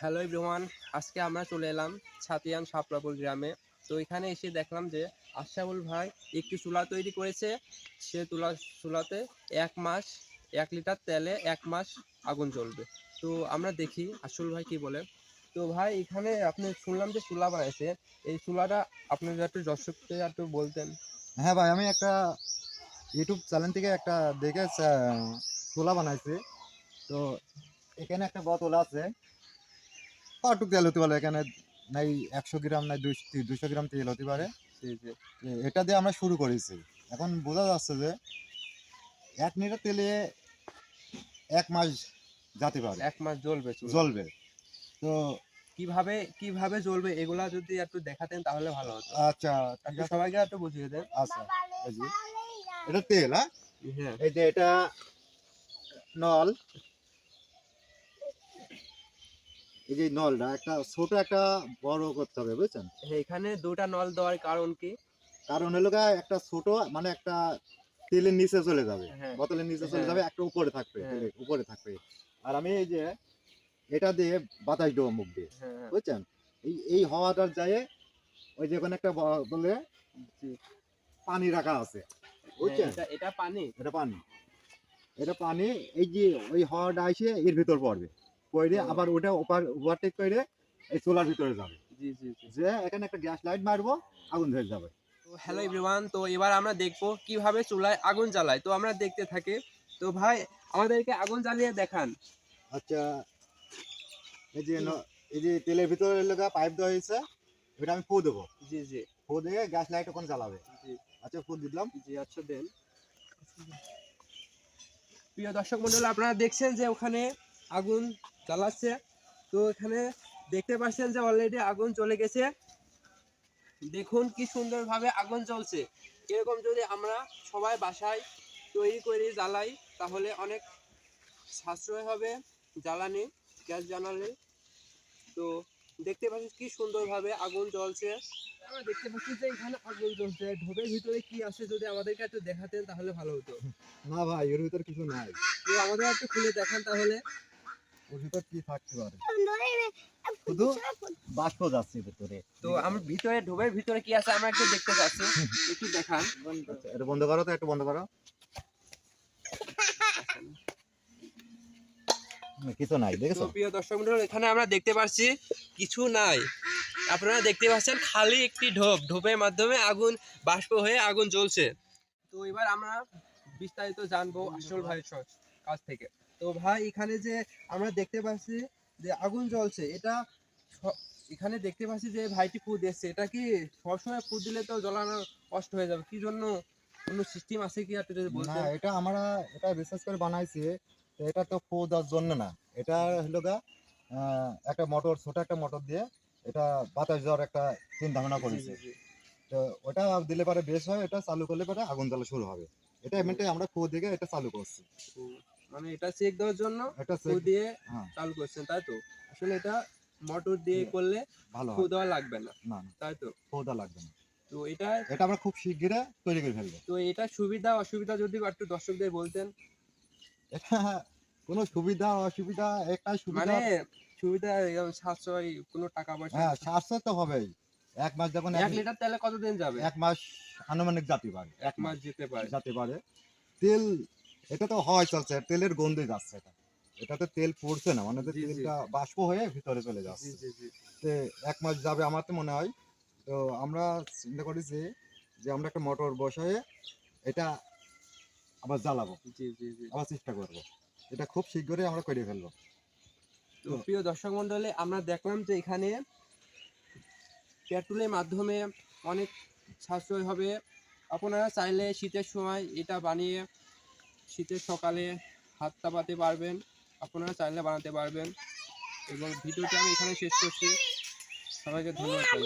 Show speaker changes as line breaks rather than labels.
Hello everyone, আজকে আমরা চলে এলাম ছাতিয়ান সাপলাপুর গ্রামে। তো এখানে এসে দেখলাম যে আশাবুল ভাই একটি চুলা তৈরি করেছে। সে তুলা, চুলাতে এক মাস, এক লিটার তেলে এক মাস আগুন জ্বলবে। তো আমরা দেখি আশাবুল ভাই কি বলে। তো ভাই, এখানে আপনি শুনলাম যে চুলা বানাইছে। এই চুলাটা আপনি একটু দর্শককে একটু বলতেন।
হ্যাঁ ভাই, আমি একটা ইউটিউব চ্যানেল থেকে একটা দেখে চা- ছোলা বানাইছি। তো এখানে একটা বোতল আছে। কটুক তেল হতে পারে এখানে নাই একশো গ্রাম নাই দুইশো গ্রাম তেল হতে পারে। এটা দিয়ে আমরা শুরু করেছি। এখন বোঝা যাচ্ছে যে এক লিটার তেলে এক মাস যেতে পারে।
এক মাস জ্বলবে
জ্বলবে। তো
কীভাবে কীভাবে জ্বলবে এগুলা যদি একটু দেখাতেন তাহলে ভালো হতো।
আচ্ছা
সবাইকে একটু বুঝিয়ে দেন।
আচ্ছা এটা তেল হ্যাঁ?
হ্যাঁ।
এই যে এটা নল। এই যে নলটা একটা ছোট একটা বড় করতে হবে বুঝছেন?
এখানে দুটা নল দেওয়ার কারণ কি?
কারণ হলো একটা ছোট মানে একটা তেলের নিচে চলে যাবে।
হ্যাঁ।
বোতলের নিচে চলে
হ্যাঁ।
যাবে একটা উপরে থাকবে
হ্যাঁ।
উপরে থাকবে। আর আমি এই যে এটা দিয়ে বাতাস দেবো মুখ দিয়ে বুঝছেন? এই এই হাওয়াটার যায় ওই যে ওখানে একটা বলে পানি রাখা আছে বুঝছেন?
এটা এটা পানি?
এটা পানি। এটা পানি এই যে ওই হাওয়াটা এসে এর ভিতর পড়বে।
ও।
আবার ওটা ওপার ওভারটেক করে এই চোলার ভিতরে যাবে।
জি জি
যে এখানে একটা গ্যাস লাইট মারবো আগুন ধরে যাবে।
তো হ্যালো এভরিওয়ান তো এবার আমরা দেখব কীভাবে চুলায় আগুন জ্বালায়। তো আমরা দেখতে থাকি। তো ভাই আমাদেরকে আগুন জ্বালিয়ে দেখান।
আচ্ছা এই যে এই যে তেলের ভিতরে লগা পাইপ দেওয়া হয়েছে এটা আমি ফু দেবো।
জি জি।
ফু দিয়ে গ্যাস লাইট ওখানে জ্বালাবে।
জি।
আচ্ছা ফু দিলাম।
জি আচ্ছা দেন। প্রিয় দর্শক মন্ডল আপনারা দেখছেন যে ওখানে আগুন জ্বালাচ্ছে। তো এখানে দেখতে পাচ্ছেন যে অলরেডি আগুন চলে গেছে। দেখুন কি সুন্দরভাবে আগুন জ্বলছে। এরকম যদি আমরা সবাই বাসায় তৈরি করে জ্বালাই তাহলে অনেক সাশ্রয় হবে জ্বালানি গ্যাস জ্বালানি। তো দেখতে পাচ্ছি কি সুন্দরভাবে আগুন জ্বলছে। আমরা দেখতে পাচ্ছি যে এখানে আগুন জ্বলছে। ঢোবের ভিতরে কি আছে যদি আমাদেরকে একটু দেখাতেন তাহলে ভালো হতো।
না ভাই এর ভিতরে কিছু নাই।
আমাদের একটু খুলে দেখান তাহলে।
ওর ভিতর কি থাকতে পারে? শুধু বাষ্প যাচ্ছে ভিতরে।
তো আমরা ভিতরে ভিতরে কি আছে আমরা একটু দেখতে চাচ্ছি একটু দেখান।
আচ্ছা, এটা বন্ধ করো তো একটু বন্ধ করো। কিছু নাই দেখেছ?
প্রিয় দর্শক মন্ডল এখানে আমরা দেখতে পাচ্ছি কিছু নাই। আপনারা দেখতে পাচ্ছেন খালি একটি ঢোপ। ঢোপের মাধ্যমে আগুন বাষ্প হয়ে আগুন জ্বলছে। তো এবার আমরা বিস্তারিত জানব আসল ভাইয়ের কাছ থেকে। তো ভাই এখানে যে আমরা দেখতে পাচ্ছি যে আগুন জ্বলছে এটা এখানে দেখতে পাচ্ছি যে ভাইটি ফুদ এসছে এটা কি সবসময় ফুদ দিলে তো জ্বলানো কষ্ট হয়ে যাবে? কি জন্য? কোনো সিস্টেম আছে কি একটু যদি
না এটা আমরা এটা বিশেষ করে বানাইছি তো এটা তো ফু দেওয়ার জন্য না। এটা হলো গা একটা মোটর ছোট একটা মোটর দিয়ে এটা বাতাস দেওয়ার একটা চিন্তা ভাবনা করেছে। তো ওটা দিলে পরে বেশ হয় এটা চালু করলে পরে আগুন জ্বালা শুরু হবে। এটা এমনিটাই আমরা ফু দিকে এটা চালু করছি।
মানে এটা চেক দেওয়ার জন্য ফু দিয়ে
হ্যাঁ।
চালু করছেন তাই তো? আসলে এটা মোটর দিয়ে করলে
ভালো
ফু দেওয়া লাগবে না তাই তো?
ফু দেওয়া লাগবে না।
তো এটা
এটা আমরা খুব শিগগিরে তৈরি করে ফেলব।
তো এটা সুবিধা অসুবিধা যদি একটু দর্শকদের বলতেন?
এটা কোনো সুবিধা অসুবিধা একটাই সুবিধা।
মানে সুবিধা সাশ্রয় কোনো টাকা পয়সা?
হ্যাঁ স্বাস্থ্য তো হবেই। এক মাস যখন
এক লিটার তেলে কতদিন যাবে?
এক মাস আনুমানিক জাতি পারে
এক মাস যেতে পারে।
যেতে পারে তেল এটা তো হয় চলছে তেলের গন্ধে যাচ্ছে এটা। এটাতে তেল পড়ছে না মানে যে। তেলটা বাষ্প হয়ে ভিতরে চলে যাচ্ছে।
জি
এক মাস যাবে আমার তো মনে হয়। তো আমরা চিন্তা করি যে যে আমরা একটা মোটর বসায়ে এটা আবার জ্বালাবো
জি জি জি।
আবার চেষ্টা করব। এটা খুব শীঘ্রই আমরা করে ফেলব।
তো প্রিয় দর্শক মন্ডলে আমরা দেখলাম যে এখানে পেট্রোলের মাধ্যমে অনেক সাশ্রয় হবে। আপনারা চাইলে শীতের সময় এটা বানিয়ে শীতের সকালে হাত তাপাতে পারবেন, আপনারা চাইলে বানাতে পারবেন। এবং ভিডিওটা আমি এখানে শেষ করছি। সবাইকে ধন্যবাদ।